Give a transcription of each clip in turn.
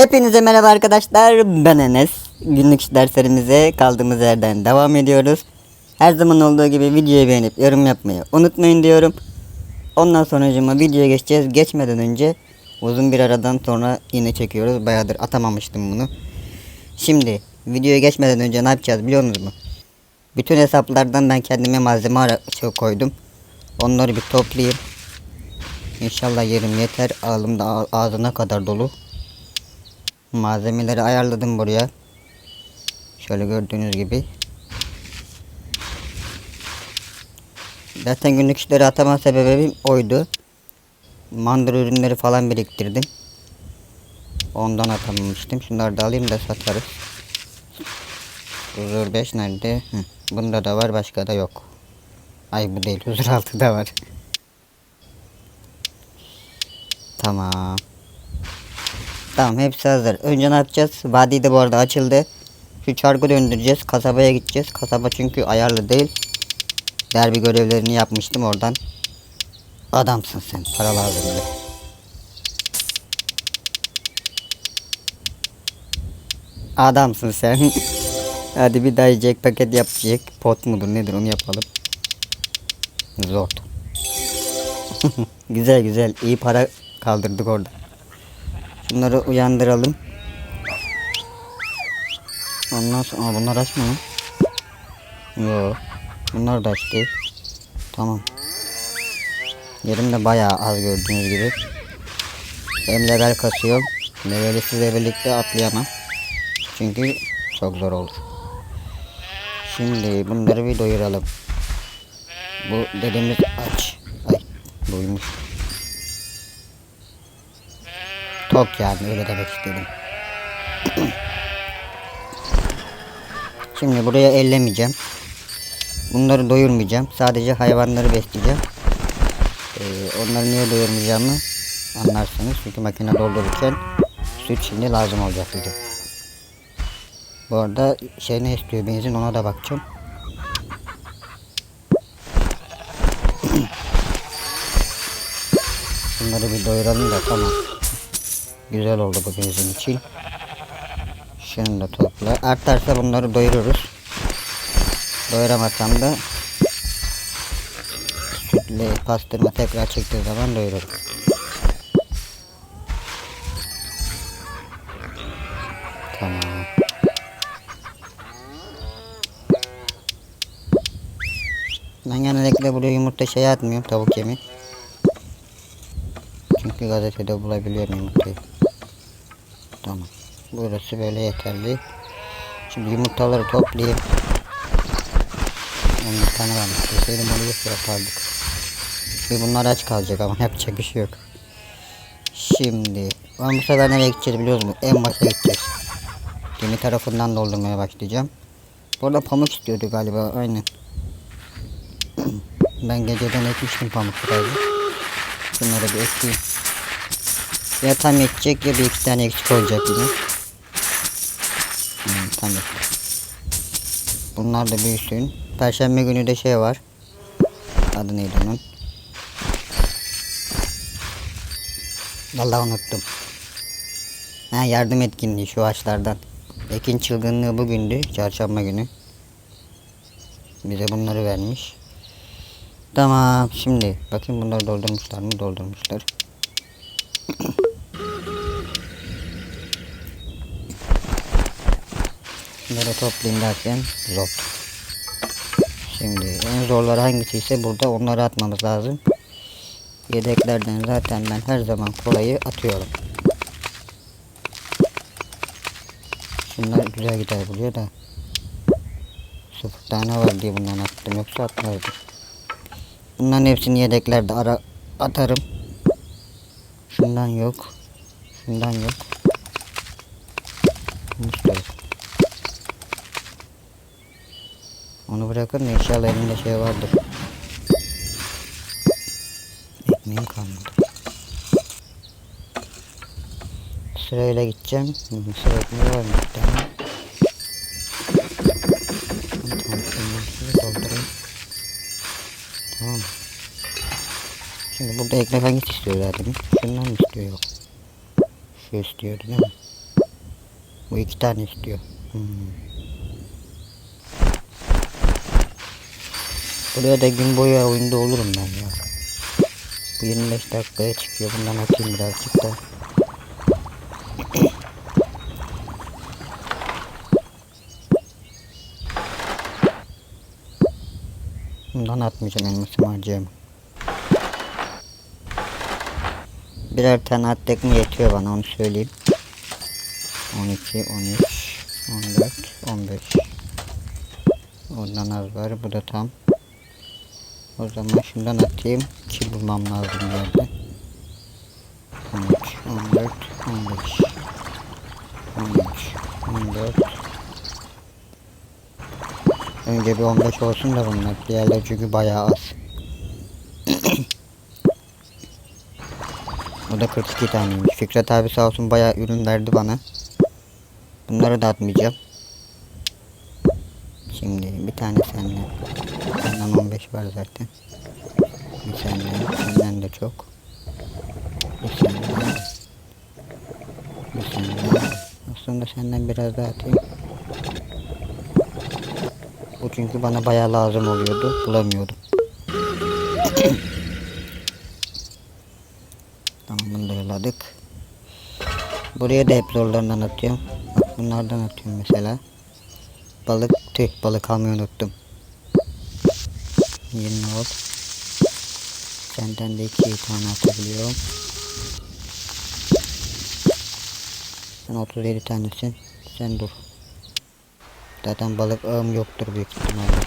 Hepinize merhaba arkadaşlar. Ben Enes. Günlük derslerimize kaldığımız yerden devam ediyoruz. Her zaman olduğu gibi videoyu beğenip yorum yapmayı unutmayın diyorum. Ondan sonra videoya geçeceğiz. Geçmeden önce uzun bir aradan sonra yine çekiyoruz. Bayağıdır atamamıştım bunu. Şimdi videoya geçmeden önce ne yapacağız biliyor musunuz? Bütün hesaplardan ben kendime malzeme koydum. Onları bir toplayayım. İnşallah yerim yeter. Ağzımda ağ- ağzına kadar dolu. Malzemeleri ayarladım buraya. Şöyle gördüğünüz gibi. Zaten günlük işleri atama sebebim oydu. Mandır ürünleri falan biriktirdim. Ondan atamamıştım. Şunları da alayım da satarız. Huzur 5 nerede? Hı. Bunda da var başka da yok. Ay bu değil huzur 6 da var. Tamam. Tamam hepsi hazır. Önce ne yapacağız? Vadi de bu arada açıldı. Şu çarkı döndüreceğiz. Kasabaya gideceğiz. Kasaba çünkü ayarlı değil. Derbi görevlerini yapmıştım oradan. Adamsın sen. Para lazım. bize. Adamsın sen. Hadi bir daha yiyecek paket yapacak. Pot mudur nedir onu yapalım. Zor. güzel güzel. İyi para kaldırdık orada. Şunları uyandıralım. Ondan sonra Aa, bunlar aç mı? Yo. Bunlar da aç. Tamam. Yerim de bayağı az gördüğünüz gibi. Hem level kasıyorum. Leveli sizle birlikte atlayamam. Çünkü çok zor olur. Şimdi bunları bir doyuralım. Bu dediğimiz aç. Ay buymuş. Tok yani öyle demek istedim. Şimdi buraya ellemeyeceğim. Bunları doyurmayacağım. Sadece hayvanları besleyeceğim. Ee, onları niye doyurmayacağımı anlarsınız. Çünkü makine doldururken süt şimdi lazım olacak bize. Bu arada şey ne istiyor benzin ona da bakacağım. Bunları bir doyuralım da tamam. Güzel oldu bu benzin için. Şunu da topla. Artarsa bunları doyururuz. Doyuramazsam da sütle pastırma tekrar çektiği zaman doyururum. Tamam. Ben genellikle buraya yumurta şey atmıyorum tavuk yemi. Çünkü gazetede bulabiliyorum yumurtayı. Tamam. Burası böyle yeterli. Şimdi yumurtaları toplayayım. 10 tane varmış. Deseydim onu yok yapardık. Ve bunlar aç kalacak ama yapacak bir şey yok. Şimdi ben bu sefer nereye gideceğiz biliyor musun? En başa gideceğiz. Gemi tarafından doldurmaya başlayacağım. Bu arada pamuk istiyordu galiba aynen. ben geceden ekmiştim pamukları. Bunları bir ekleyeyim. Ya tam yetecek ya bir iki tane eksik olacak yine. Hmm, tam yetti. Bunlar da büyüsün. Perşembe günü de şey var. Adı neydi onun? Vallahi unuttum. Ha yardım etkinliği şu ağaçlardan. Ekin çılgınlığı bugündü. Çarşamba günü. Bize bunları vermiş. Tamam şimdi bakın bunları doldurmuşlar mı? Doldurmuşlar. Bunları toplayayım derken zor. Şimdi en zorları hangisi ise burada onları atmamız lazım. Yedeklerden zaten ben her zaman kolayı atıyorum. Şunlar güzel gider buraya da. Sıfır tane var diye bundan attım yoksa atmazdım. Bunların hepsini yedeklerde ara atarım. Şundan yok. Şundan yok. Mustafa. Onu bırakın da inşallah elimde şey vardır. Ekmeğim kalmadı. Sırayla gideceğim. Hı, Sıra ekmeği var mı? Tamam, şundan şunu doldurayım. Tamam. Şimdi burada ekmek hangisi istiyor zaten? Şundan mı istiyor yok. Şu istiyordu değil mi? Bu iki tane istiyor. Hmm. Buraya da gün boyu oyunda olurum ben ya. Bu 25 dakikaya çıkıyor. Bundan atayım birazcık da. Bundan atmayacağım elmasımı harcayamam. Birer tane at tekme yetiyor bana onu söyleyeyim. 12, 13, 14, 15. Ondan az var. Bu da tam. O zaman şundan atayım. Ki bulmam lazım yerde. 13, 14, 15. 13, 14. Önce bir 15 olsun da bunlar. Diğerleri çünkü bayağı az. Bu da 42 taneymiş. Fikret abi sağ olsun bayağı ürün verdi bana. Bunları da atmayacağım. Tane senden. Senden 15 var zaten. Bir senden. Senden de çok. Bir senden. Bir senden. Aslında senden biraz daha atayım. Bu çünkü bana bayağı lazım oluyordu. Bulamıyordum. tamam bunu da yolladık. Buraya da hep zorlarından atıyorum. Bak bunlardan atıyorum mesela. Balık tüh balık almayı unuttum. 20 ol. Senden de iki tane atabiliyorum. Sen 37 tanesin. Sen dur. Zaten balık ağım yoktur büyük ihtimalle.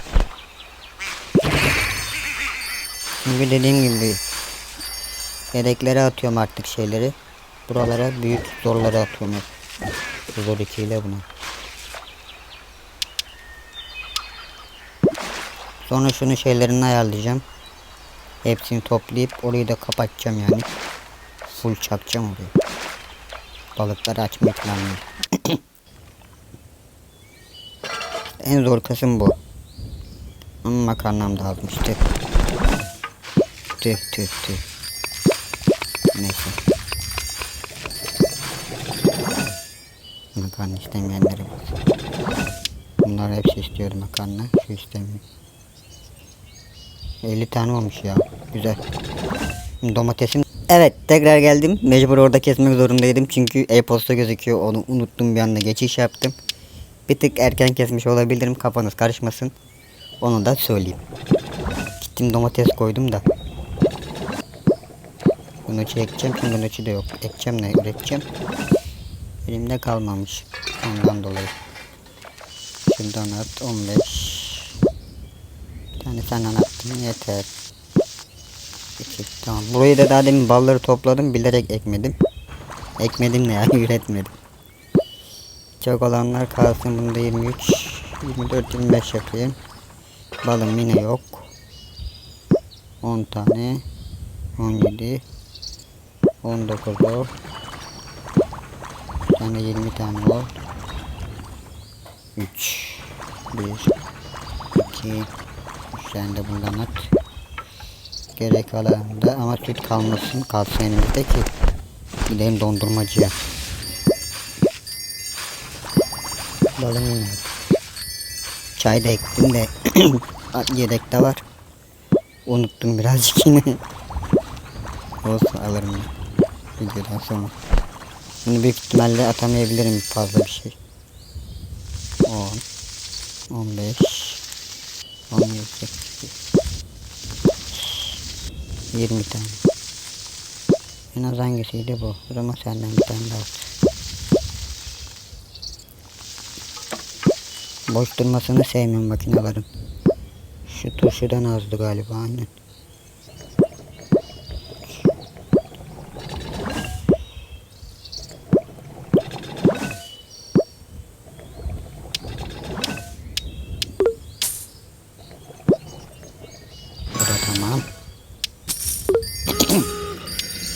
Çünkü dediğim gibi yedeklere atıyorum artık şeyleri. Buralara büyük zorları atıyorum Zor 2 ile buna. Sonra şunu şeylerini ayarlayacağım. Hepsini toplayıp orayı da kapatacağım yani. Full çakacağım orayı. Balıkları açmayı planlıyorum. en zor kısım bu. Ama makarnam da azmıştı. Tüh tüh tüh. Neyse. Makarna istemeyenlere bak. Bunlar hepsi istiyorum makarna. Şu istemiyorum. 50 tane olmuş ya. Güzel. Domatesim. Evet tekrar geldim. Mecbur orada kesmek zorundaydım. Çünkü e-posta gözüküyor. Onu unuttum bir anda geçiş yaptım. Bir tık erken kesmiş olabilirim. Kafanız karışmasın. Onu da söyleyeyim. Gittim domates koydum da. Bunu ekeceğim. Çünkü bunun de yok. Ekeceğim ne üreteceğim. Elimde kalmamış. Ondan dolayı. Şundan at 15. Bir tane attım yeter. İki, tamam. Burayı da daha demin balları topladım. Bilerek ekmedim. Ekmedim ne ya üretmedim. Çok olanlar kalsın. Bunda 23, 24, 25 yapayım. Balım yine yok. 10 tane. 17. 19 o. Bir tane 20 tane var. 3 1 2 3 tane de bundan at. Gerek kalanında ama süt kalmasın kalsın elimizde ki gidelim dondurmacıya. Balım yine. Çay da ektim de yedekte var. Unuttum birazcık yine. Olsun alırım ben. Videodan sonra. Bunu büyük ihtimalle atamayabilirim fazla bir şey. 10 15 17 20 tane. En az hangisiydi bu? O zaman senden bir tane daha at. Boş durmasını sevmiyorum makinelerin. Şu turşudan azdı galiba aynen.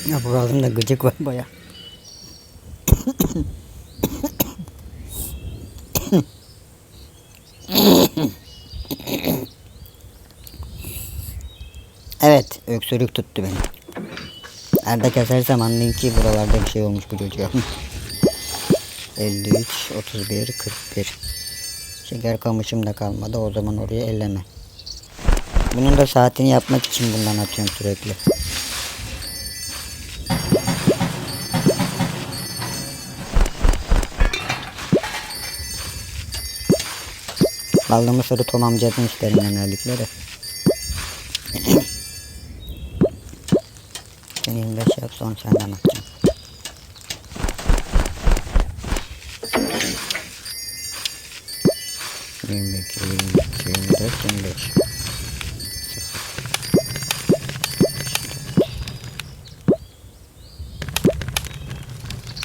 Ya bu ağzımda gıcık var baya. evet, öksürük tuttu beni. Nerede kesersem anlayın ki buralarda bir şey olmuş bu çocuğa. 53, 31, 41. Şeker kamışım da kalmadı. O zaman oraya elleme. Bunun da saatini yapmak için bundan atıyorum sürekli. Ballı mısırı Tom amcadan isterim genellikle de. Sen 25 yap son senden atacağım. Yirmi iki, yirmi iki, yirmi dört, yirmi beş.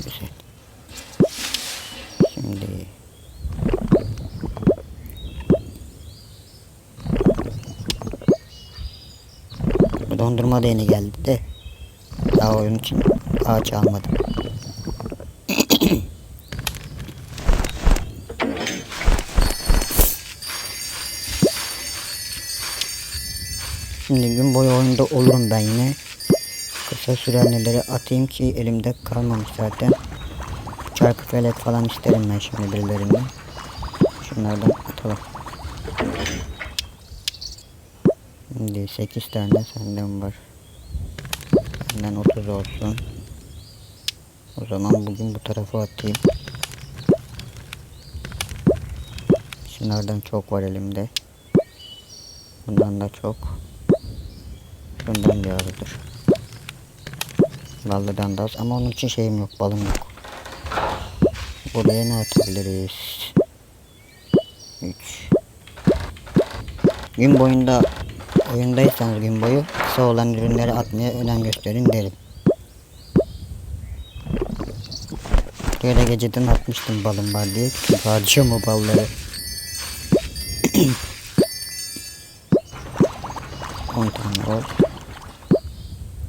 Güzel. Şimdi Bu dondurma da yeni geldi de daha oyun için ağaç almadım. Şimdi gün boyu oyunda olurum ben yine. Kısa sürenleri atayım ki elimde kalmamış zaten. Çarkı felek falan isterim ben şimdi birilerinden. Şunlardan atalım. Şimdi 8 tane senden var. Benden 30 olsun. O zaman bugün bu tarafa atayım. Şunlardan çok var elimde. Bundan da çok. Bundan da azdır. Ballıdan da az ama onun için şeyim yok, balım yok. Buraya ne atabiliriz? 3 Gün boyunda oyundaysanız gün boyu kısa olan ürünleri atmaya önem gösterin derim. Böyle geceden atmıştım balım var diye. Çünkü harcıyorum o balları. 10 tane ol.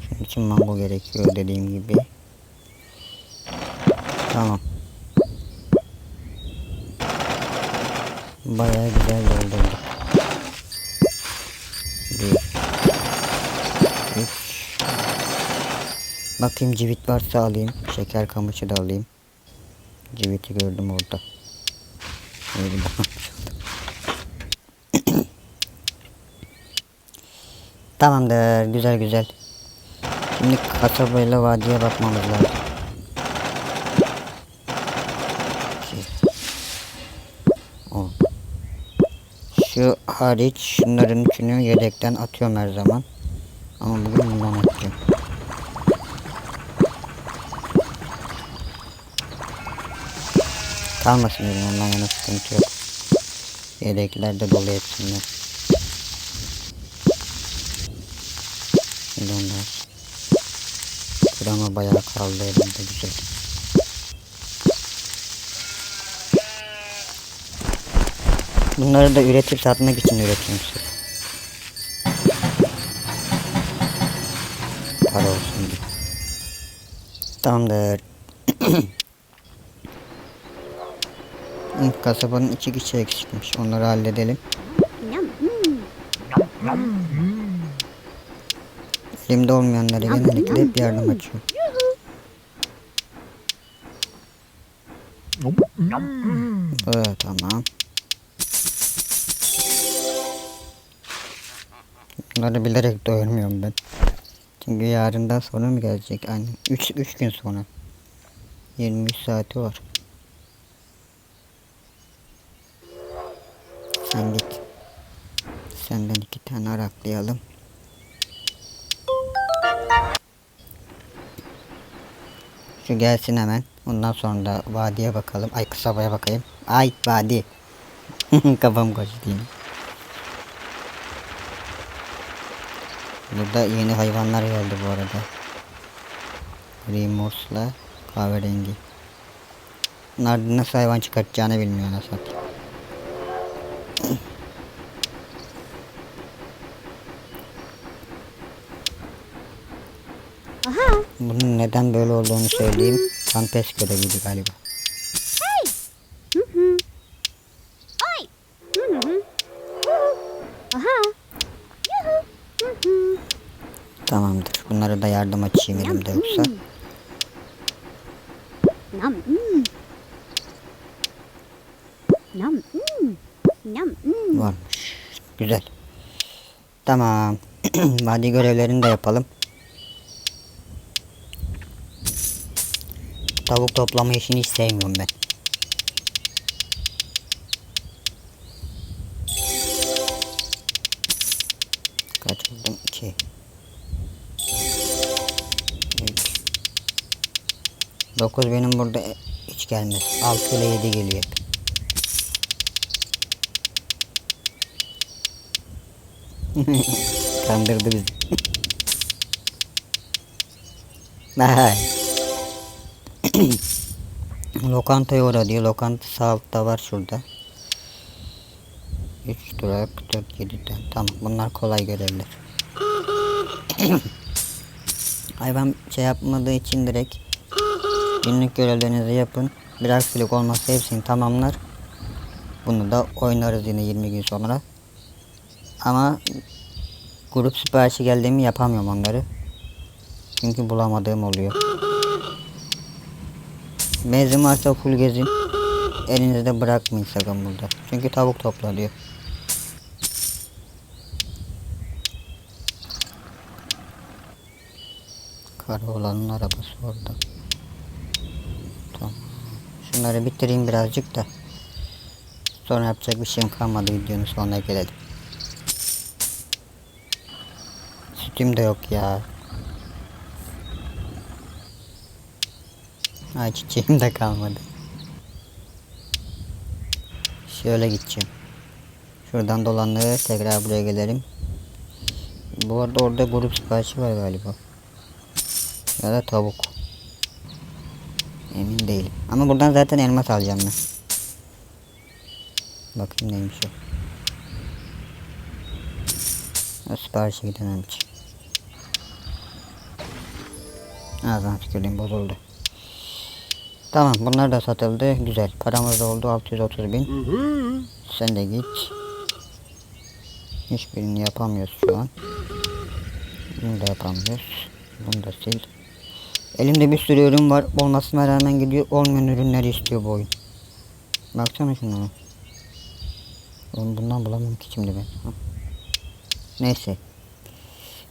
Şunun için mango gerekiyor dediğim gibi. Tamam. Bakayım civit varsa alayım. Şeker kamışı da alayım. Civiti gördüm orada. Öyle. Tamamdır. Güzel güzel. Şimdi kasabayla vadiye bakmamız lazım. On. Şu hariç şunların üçünü yedekten atıyorum her zaman. Ama bugün bundan atacağım. Kalmasın dedim ondan yana sıkıntı yok. Yedekler de dolu hepsinden. Şimdi onlar. Krema bayağı kaldı elimde güzel. Bunları da üretip satmak için üretiyorum sırf. Para olsun diye. Tamamdır. Kasabanın iki kişi eksikmiş. Onları halledelim. Elimde olmayanlara genellikle hep yardım açıyorum. Evet tamam. Bunları bilerek doyurmuyorum ben. Çünkü yarından sonra mı gelecek? Aynen. 3 3 gün sonra. 23 saati var. Sen git. Senden iki tane araklayalım. Şu gelsin hemen. Ondan sonra da vadiye bakalım. Ay kasabaya bakayım. Ay vadi. Kafam kaçtı yine. Burada yeni hayvanlar geldi bu arada. Remors'la kahverengi. Bunlar nasıl hayvan çıkartacağını bilmiyor nasıl satayım. Bunun neden böyle olduğunu söyleyeyim. Kan pes göreviydi galiba. Oi! Mhm. Aha! Yuhu! Mhm. Tamamdır. Bunlara da yardım açayım elimde yoksa. Nam. Güzel. Tamam. Vadi görevlerini de yapalım. Tavuk toplama işini hiç sevmiyorum ben. Kaç buldum? 2 3 9 benim burada hiç gelmez. 6 ile 7 geliyor Kandırdı bizi. Lokantaya uğra diyor. Lokanta sağ var şurada. 3 durak 4 7'den. Tamam bunlar kolay görevler. Hayvan şey yapmadığı için direkt günlük görevlerinizi yapın. Bir aksilik olmazsa hepsini tamamlar. Bunu da oynarız yine 20 gün sonra. Ama grup siparişi geldiğimi yapamıyorum onları. Çünkü bulamadığım oluyor. Benzin varsa full gezin. Elinizde bırakmayın sakın burada. Çünkü tavuk topla diyor. Karaoğlan'ın arabası orada. Tamam. Şunları bitireyim birazcık da. Sonra yapacak bir şeyim kalmadı videonun sonuna gelelim. Sütüm de yok ya. Ay çiçeğim de kalmadı. Şöyle gideceğim. Şuradan dolanır tekrar buraya gelirim. Bu arada orada grup siparişi var galiba. Ya da tavuk. Emin değilim. Ama buradan zaten elmas alacağım ben. Bakayım neymiş o. O siparişe gidemem hiç. Ağzına tüküreyim bozuldu. Tamam bunlar da satıldı. Güzel. Paramız da oldu 630 bin. Sen de git. Hiçbirini yapamıyoruz şu an. Bunu da yapamıyoruz. Bunu da sil. Elimde bir sürü ürün var. Olmasına rağmen gidiyor. Olmayan ürünleri istiyor bu oyun. Baksana şuna. Oğlum bundan bulamıyorum ki şimdi ben. Neyse.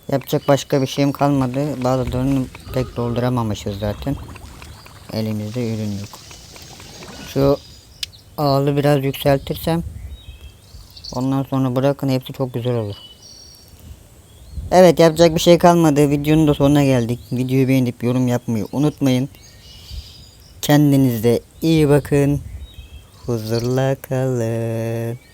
Yapacak başka bir şeyim kalmadı. Bazılarını pek dolduramamışız zaten. Elimizde ürün yok. Şu ağlı biraz yükseltirsem ondan sonra bırakın hepsi çok güzel olur. Evet yapacak bir şey kalmadı. Videonun da sonuna geldik. Videoyu beğenip yorum yapmayı unutmayın. Kendinize iyi bakın. Huzurla kalın.